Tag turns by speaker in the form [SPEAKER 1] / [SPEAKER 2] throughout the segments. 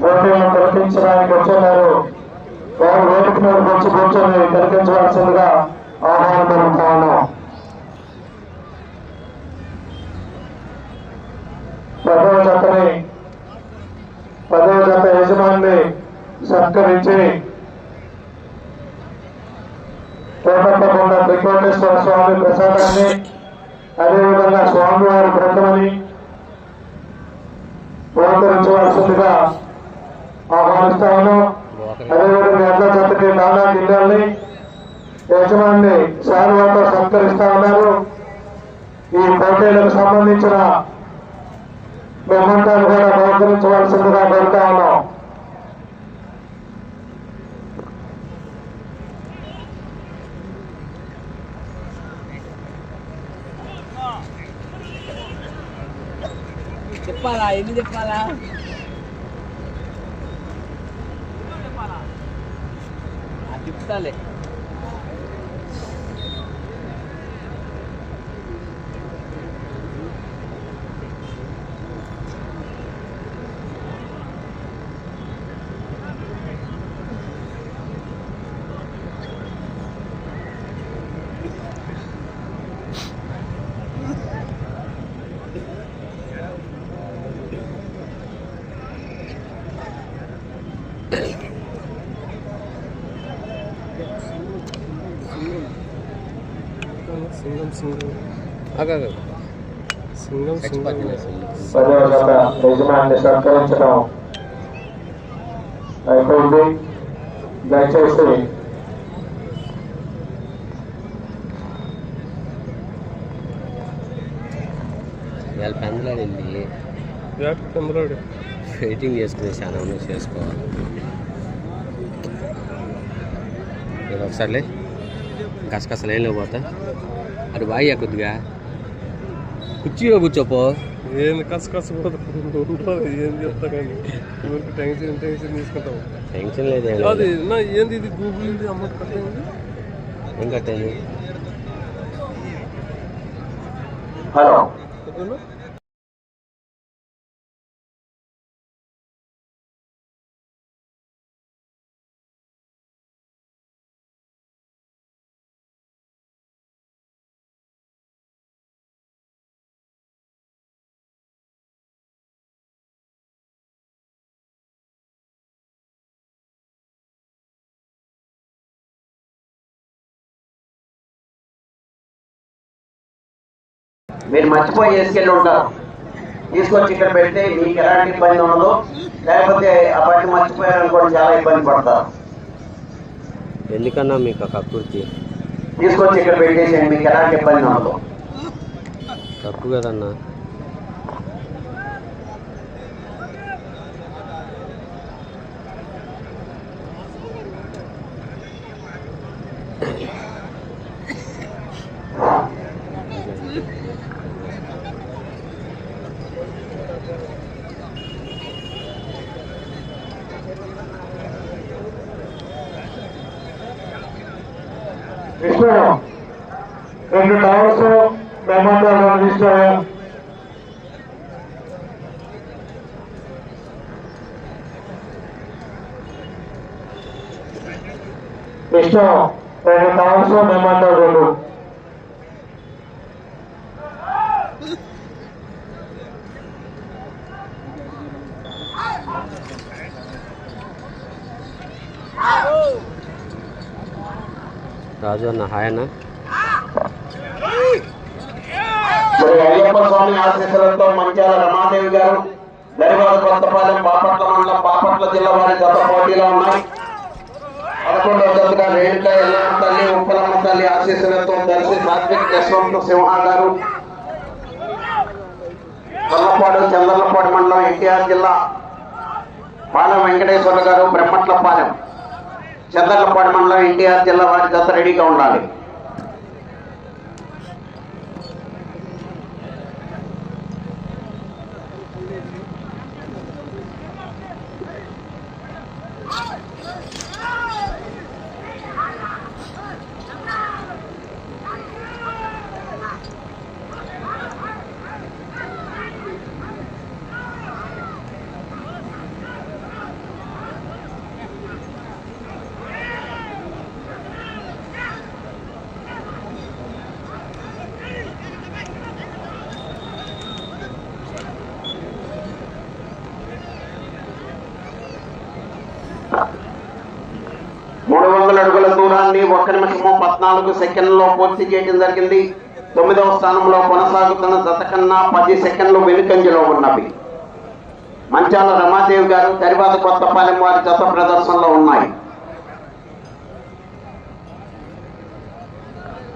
[SPEAKER 1] పోటీలను ప్రకటించడానికి వచ్చున్నారు వారు వేదిక మీద వచ్చి కూర్చొని కల్పించవలసిందిగా ఆహ్వానం పలుకుతా ఉన్నాం. పదవ జతని పదవ జత యజమాని సత్కరించి కోటప్పకొండ త్రికోటేశ్వర స్వామి ప్రసాదాన్ని అదేవిధంగా స్వామివారి బృందమని పురస్కరించవలసిందిగా ఆహ్వానిస్తా అదేవిధంగా ఎడ్ల జతకి నానా గిన్నెల్ని యజమాని శాలువాతో సంస్కరిస్తా ఉన్నారు. ఈ పోటీలకు సంబంధించిన మెమంటాలు కూడా బహుకరించవలసిందిగా కోరుతా ఉన్నాం.
[SPEAKER 2] చెప్పాలా? ఎన్ని చెప్పాలా? చెప్తాలే
[SPEAKER 3] సింగం. సింగం
[SPEAKER 2] ఆగు,
[SPEAKER 3] సింగం సింగం.
[SPEAKER 1] పదవ జత యజమాని సత్కరించడం అయిపోయింది. దయచేసి
[SPEAKER 2] ఇవాళ
[SPEAKER 3] బ్యాట్ చంద్రుడు
[SPEAKER 2] వెయిటింగ్ చేసుకునే చాలా ఉన్నాయి చేసుకోవాలి. నేను ఒకసారిలే కసకస లైన్లో పోతా. అటు బాగా కొద్దిగా. కుర్చీలో కూర్చోపో.
[SPEAKER 3] ఏంది కస కస ఏం చెప్తా కానీ ఊరికి టెన్షన్ టెన్షన్ తీసుకుంటాం.
[SPEAKER 2] టెన్షన్ లేదే
[SPEAKER 3] అది నా ఏంది ఇది? గూగుల్ ఇది అమౌంట్ కట్టేది
[SPEAKER 2] ఏం కట్టాను
[SPEAKER 1] హలో.
[SPEAKER 4] మీరు మర్చిపోయి వేసుకెళ్ళి ఉంటారు. తీసుకొచ్చి ఇక్కడ పెడితే మీకు ఎలాంటి ఇబ్బంది ఉండదు. లేకపోతే ఆ బండి మర్చిపోయారు అనుకోండి చాలా ఇబ్బంది పడతారు.
[SPEAKER 2] ఎందుకన్నా మీకు కక్కుర్తి?
[SPEAKER 4] తీసుకొచ్చి ఇక్కడ పెట్టేసేయండి మీకు ఎలాంటి ఇబ్బంది ఉండదు.
[SPEAKER 2] తప్పు కదన్నా.
[SPEAKER 1] విష్ణు రెండు టవర్స్ మెమంటాలు రెండు
[SPEAKER 2] రాజు అన్న హాయ్ అన్న
[SPEAKER 4] మరి అయ్యప్ప స్వామి ఆశీస్సులతో మంచాల రమాదేవి గారు దరివాడ కొత్తపాలెం బాపట్ల మండలం బాపట్ల జిల్లా వారి గత పోటీలో ఉన్నాయి. పదకొండవ తరగతి రేణుక ఎల్లమ్మ తల్లి ఉప్పలమ్మ తల్లి ఆశీస్సులతో కలిసి సాత్విక్ యశ్వంత్ సింహ గారు చల్లపాడు చంద్రలపాడు మండలం ఎన్టీఆర్ జిల్లా పాలెం వెంకటేశ్వర గారు బ్రహ్మట్లపాలెం చంద్రలపాడు మండలం ఎన్టీఆర్ జిల్లా వారి జత రెడీగా ఉండాలి. దూరాన్ని ఒక్క నిమిషము పద్నాలుగు సెకండ్లో పూర్తి చేయడం జరిగింది. తొమ్మిదవ స్థానంలో కొనసాగుతున్న జత కన్నా పది సెకండ్లు వెనుకంజలో ఉన్నవి. మంచాల రమాదేవి గారు తరువాత కొత్తపాలెం వారి జత ప్రదర్శనలో ఉన్నాయి.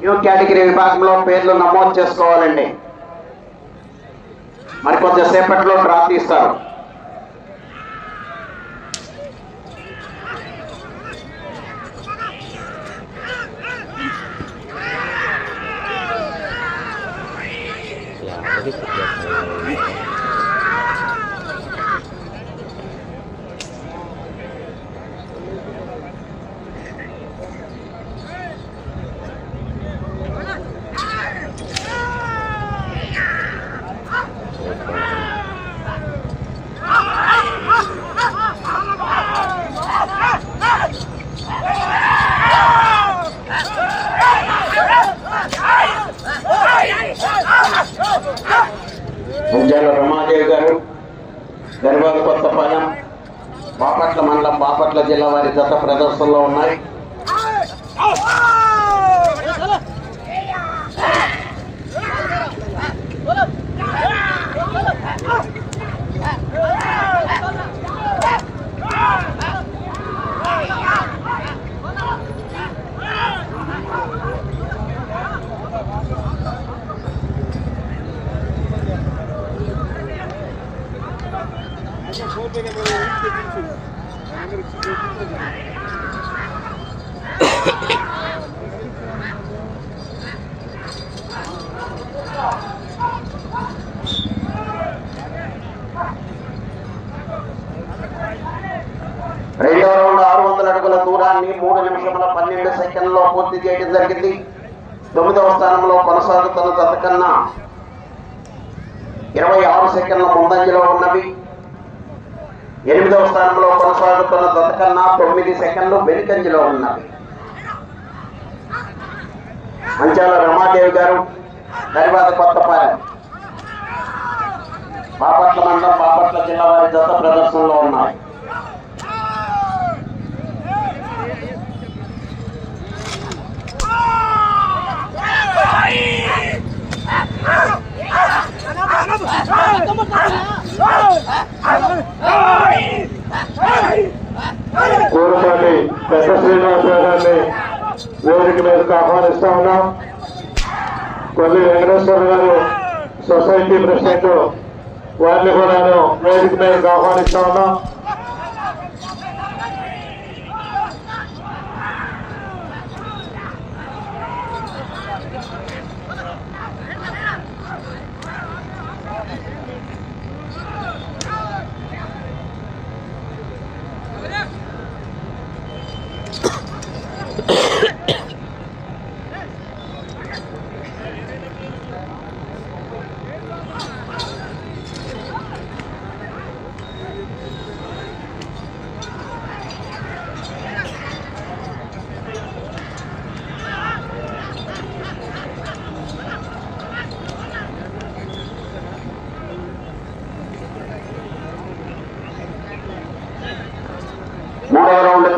[SPEAKER 4] న్యూ కేటగిరీ విభాగంలో పేర్లు నమోదు చేసుకోవాలండి. మరి కొద్దిసేపట్లో డ్రా తీస్తారు
[SPEAKER 2] యాభై కుట్టేస్తాను.
[SPEAKER 4] ముంజాల రమాదేవి గారు గరిబాల కొత్తపాలెం బాపట్ల మండలం బాపట్ల జిల్లా వారి గత ప్రదర్శనలో ఉన్నాయి. రెండో రౌండ్ ఆరు వందల అడుగుల దూరాన్ని మూడు నిమిషముల పన్నెండు సెకండ్లో పూర్తి చేయడం జరిగింది. తొమ్మిదవ స్థానంలో కొనసాగుతున్న జత ఇరవై ఆరు సెకండ్ల ముందంజలో ఉన్నవి. ఎనిమిదవ స్థానంలో కొనసాగుతున్న జత తొమ్మిది సెకండ్లు వెనుకంజలో ఉన్నది అంచాల రమాదేవి గారు తర్వాత కొత్తపాలెం బాపట్ల మండలం బాపట్ల జిల్లా వారి జత ప్రదర్శనలో ఉన్నాయి
[SPEAKER 1] కోరుపల్లి పెద్ద శ్రీనివాస గారిని వేదిక మీదకు ఆహ్వానిస్తా ఉన్నాం. కొల్లి వెంకటేశ్వర గారు సొసైటీ ప్రెసిడెంట్ వారిని కూడాను వేదిక మీదకు ఆహ్వానిస్తా ఉన్నాం.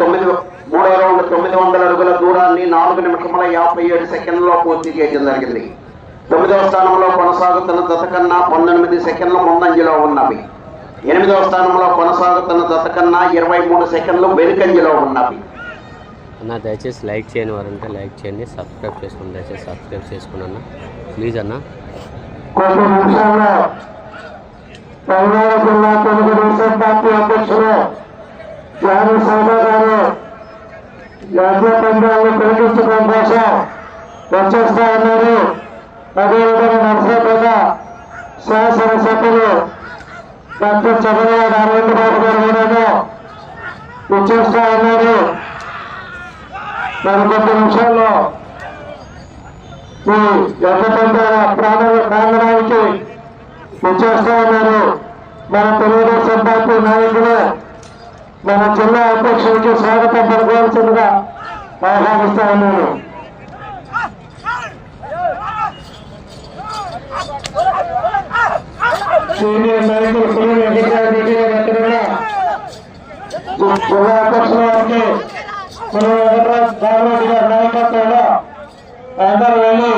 [SPEAKER 4] తొమ్మిది మూడవ రౌండ్ తొమ్మిది వందల అడుగుల దూరాన్ని నాలుగు నిమిషముల యాభై ఏడు సెకండ్లలో పూర్తి చేయడం జరిగింది. తొమ్మిదవ స్థానంలో కొనసాగుతున్న జత కన్నా పంతొమ్మిది సెకండ్ల ముందంజలో ఉన్నవి. ఎనిమిదవ స్థానంలో కొనసాగుతున్న జత కన్నా ఇరవై మూడు సెకండ్లు వెనుకంజలో ఉన్నవి.
[SPEAKER 2] అన్న దయచేసి లైక్ చేయని వారంటే లైక్ చేయండి సబ్స్క్రైబ్ చేసుకోండి దయచేసి సబ్స్క్రైబ్ చేసుకోండి అన్న. ప్లీజ్ అన్న.
[SPEAKER 1] నిమిషాల్లో జిల్లా తెలుగుదేశం పార్టీ అధ్యక్షులు. జానీ సౌదా గారు జాతీయ పందాలను తొలగించడం కోసం వచ్చేస్తా ఉన్నారు. అదేవిధంగా నర్సపేట శాసనసభ్యులు డాక్టర్ చంద్రబాబు అరవింద్ బాబు గారు కూడాను వచ్చేస్తా ఉన్నారు. మరి కొద్ది నిమిషాల్లో ఈ ఎర్రబండార ప్రాణ ప్రాంగణానికి వచ్చేస్తా ఉన్నారు. మన తెలుగుదేశం పార్టీ నాయకులు మన జిల్లా అధ్యక్షుడికి స్వాగతం పలకవలసిందిగా ఆహ్వానిస్తా ఉన్నాను సీనియర్ నాయకులు పులి వెంకటరావు రెడ్డి గారు ఎక్కడున్నా జిల్లా అధ్యక్షుల వారికి మన వెంకటరాజ్ రామరెడ్డి గారి నాయకత్వంలో అందరూ వెళ్ళి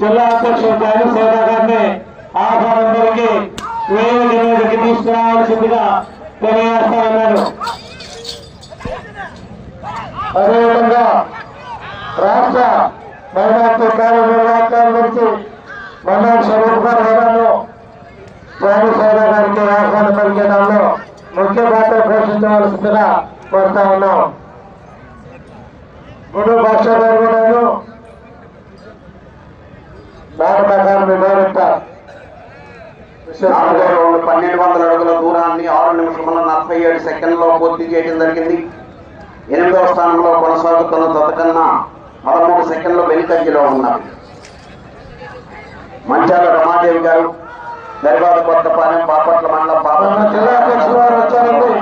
[SPEAKER 1] జిల్లా అధ్యక్షుడు జాని సేవ గారిని ఆహ్వానం పలికి వేరే నివేదిక తీసుకురావాల్సిందిగా తెలియ ఉన్నాను అదేవిధంగా రాష్ట్ర మహిళా కార్యనిర్వాహకాల నుంచి మన్నాడు స్వరూప్ గారికి ఆహ్వానం పలికేదాల్లో ముఖ్య పాత్ర పోషించవలసిందిగా కోరుతా ఉన్నాం. గురు భాష గారు కూడాను నాటక అకాడమీ
[SPEAKER 4] పన్నెండు వందల అడుగుల దూరాన్ని ఆరు నిమిషముల నలభై ఏడు సెకండ్లో పూర్తి చేయడం జరిగింది. ఎనిమిదవ స్థానంలో కొనసాగుతున్న తతకన్నా పదమూడు సెకండ్లు వెనుకంజలో ఉన్నారు. మంచాల రమాదేవి గారు దర్బాద కొత్తపాలెం బాపట్ల మండలం బాపట్ల.
[SPEAKER 1] జిల్లా అధ్యక్షులు వారు వచ్చారండి.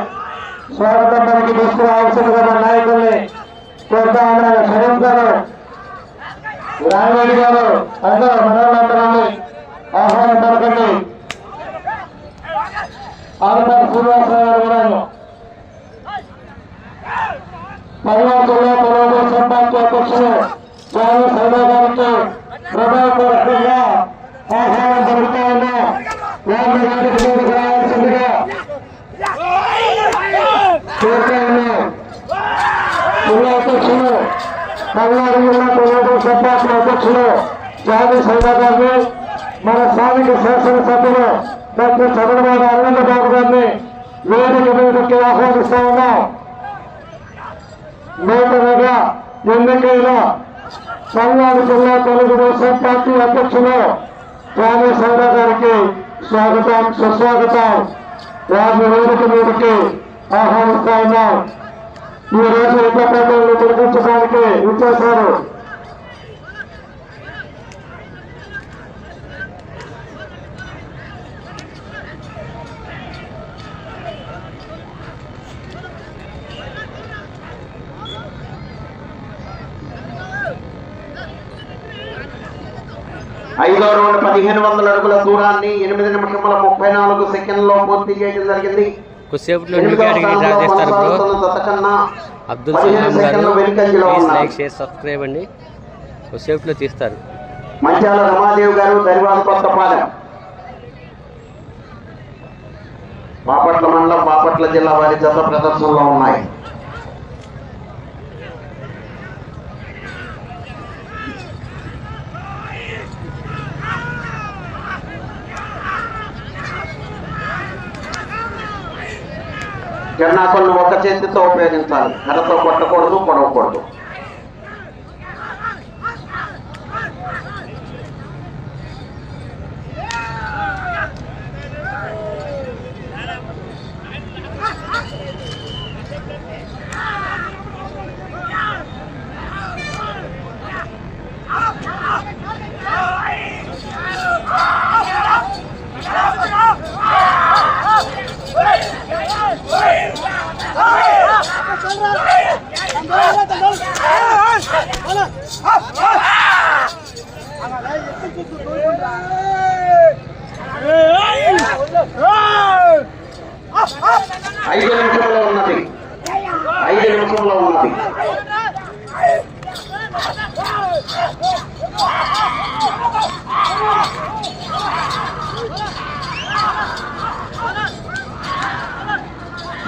[SPEAKER 1] స్వాగతం పలికి తీసుకురావాల్సిందిగా మన నాయకుల్ని. కోరుతా ఉన్నాను షరీఫ్ గారు రామిరెడ్డి గారు అందరూ మనోళ్ళందరూ ఆహ్వానం పలకండి. ఆరుపాటి శ్రీనివాసరావు గారు కూడాను. పల్నాడు పార్టీ చాలా జానీ సైదా గారికి ప్రభావపూర్వకంగా ఆహ్వానం పలుకుతా ఉన్నా వారిని వాటికి మీదకి రావాల్సిందిగా కోరుతా ఉన్నా జిల్లా అధ్యక్షులు పల్నాడు జిల్లా తెలుగుదేశం పార్టీ అధ్యక్షులు జానీ సౌదాగారిని మన స్థానిక శాసనసభ్యులు డాక్టర్ చంద్రబాబు అరవిందబాబు గారిని వేదిక మీదకి ఆహ్వానిస్తా ఉన్నాం. నూతనగా ఎన్నికైన పల్నాడు జిల్లా తెలుగుదేశం పార్టీ అధ్యక్షులు రామేశ్వర గారికి స్వాగతం సుస్వాగతం. వారిని వేదిక మీదకి ఆహ్వానిస్తా ఉన్నాం. ఈ రోజు ఇళ్ళ ప్రజలను తొలగించడానికి ఇచ్చేశారు
[SPEAKER 4] ఐదో రౌండ్ పదిహేను వందల అడుగుల దూరాన్ని ఎనిమిది నిమిషముల ముప్పై నాలుగు సెకండ్లో పూర్తి చేయడం జరిగింది.
[SPEAKER 2] అబ్దుల్ సలాం గారు లైక్ షేర్ సబ్స్క్రైబ్ అండి. తీస్తారు.
[SPEAKER 4] మంచాల రమాదేవి గారు దరివాద కొత్తపాలెం బాపట్ల మండలం బాపట్ల జిల్లా వారి జత ప్రదర్శనలో ఉన్నాయి. జెండాకొల్లు ఒక చేతితో ఉపయోగించాలి. కర్రతో కొట్టకూడదు పొడవకూడదు.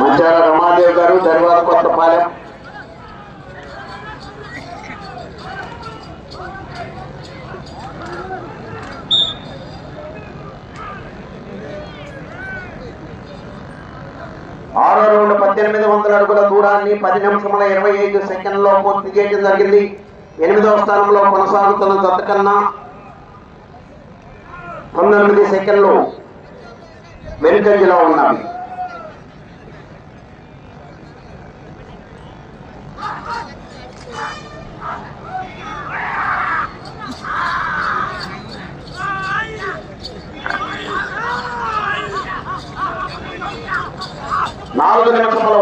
[SPEAKER 4] మంచాల రమాదేవి గారు దర్వాద కొత్తపాలెం ఆరో రౌండ్ పద్దెనిమిది వందల అడుగుల దూరాన్ని పది నిమిషముల ఇరవై ఐదు సెకండ్లో పూర్తి చేయడం జరిగింది. ఎనిమిదవ స్థానంలో కొనసాగుతున్న జత కన్నా పంతొమ్మిది సెకండ్లు వెనుకంజలో ఉన్నవి. నాలుగు నిమిషములు ఉన్నది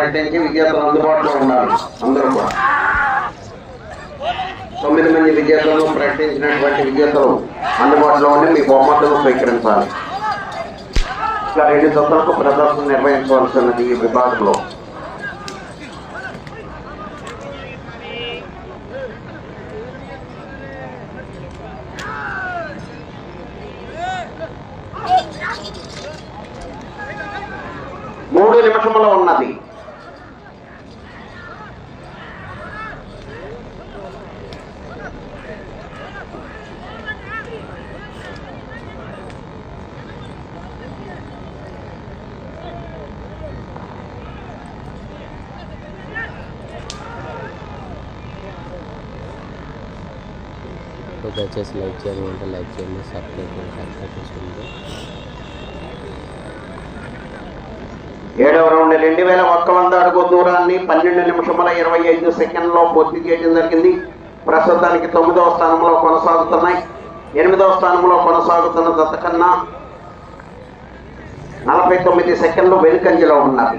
[SPEAKER 4] విజేతలను ప్రకటించి విజేతలు అందుబాటులో ఉన్నారు. అందరూ కూడా. తొమ్మిది మంది విజేతలను ప్రకటించినటువంటి విజేతలు అందుబాటులో ఉండి మీ బహుమతులు స్వీకరించాలి. ఇంకా రెండు జతలకు ప్రదర్శన నిర్వహించవలసినది ఈ విభాగంలో మూడు నిమిషములో ఉన్నది
[SPEAKER 2] సో దయచేసి లైక్ చేయండి అంటే లైక్ చేయండి సబ్స్క్రైబ్ చేయండి సబ్స్క్రైబ్ చేసుకోండి.
[SPEAKER 4] ఏడవ రౌండ్ రెండు వేల ఒక్క వంద అడుగు దూరాన్ని పన్నెండు నిమిషముల ఇరవై ఐదు సెకండ్లో పూర్తి చేయడం జరిగింది. ప్రస్తుతానికి తొమ్మిదవ స్థానంలో కొనసాగుతున్నాయి. ఎనిమిదవ స్థానంలో కొనసాగుతున్న దత్తకన్నా కన్నా నలభై తొమ్మిది సెకండ్లు వెనుకంజలో ఉన్నారు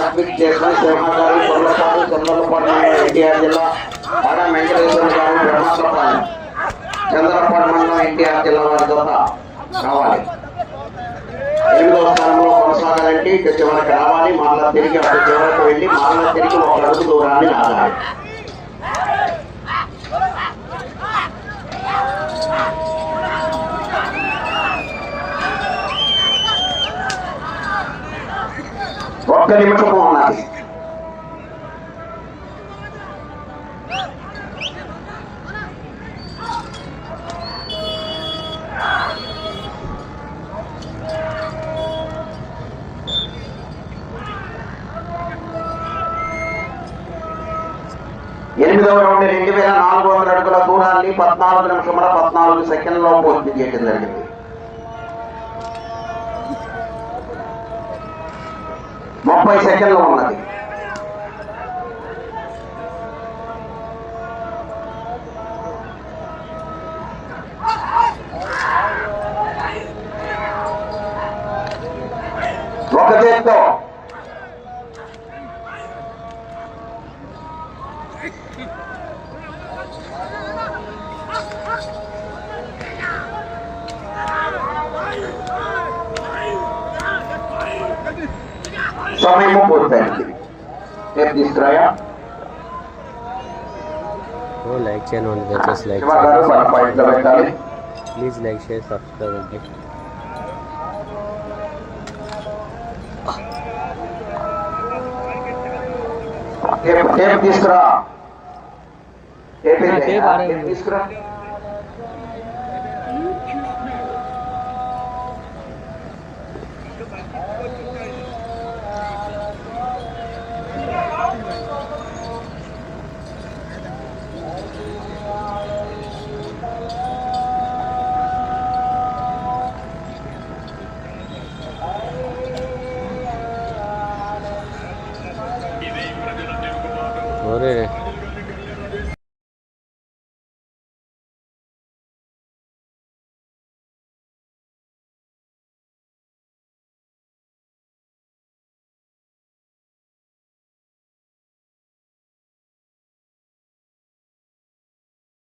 [SPEAKER 4] ఫ్లెక్స్ చేసిన చేసుకుని సింహాగారి కొల్లపాడు చంద్రలపాడు ఎన్టీఆర్ జిల్లా ఆడ వెంకటేశ్వర గారు బ్రహ్మస్వపాలెం చంద్రపాడు మండలం ఎన్టీఆర్ జిల్లా వారి ద్వారా రావాలి. ఎనిమిదవ స్థానంలో కొనసాగాలంటే ఇక చివరికి రావాలి. మళ్ళా తిరిగి అక్కడ చివరికి వెళ్ళి మళ్ళా తిరిగి ఒక అడుగు దూరాన్ని లాగాలి. ఒక్క నిమిషము ఉన్నది ఎనిమిదవ రౌండ్ రెండు వేల నాలుగు వందల అడుగుల దూరాన్ని పద్నాలుగు నిమిషముల పద్నాలుగు సెకండ్లో పూర్తి చేయడం జరిగింది ముప్పై సెకండ్లు ఉన్నది ఒక చేత్తో సమయము పూర్తయింది రేపు తీసుకురాయా
[SPEAKER 2] ఓ లైక్ చేయండి అంటే దయచేసి లైక్
[SPEAKER 4] శివ గారు మన పాయింట్లో పెట్టాలి
[SPEAKER 2] ప్లీజ్ లైక్ షేర్ సబ్స్క్రైబ్ అండి
[SPEAKER 4] టేప్ టేప్ తీసుకురా టేప్ ఏంటి?
[SPEAKER 2] టేప్ ఆడండి.
[SPEAKER 4] టేప్ తీసుకురా
[SPEAKER 2] ఓరే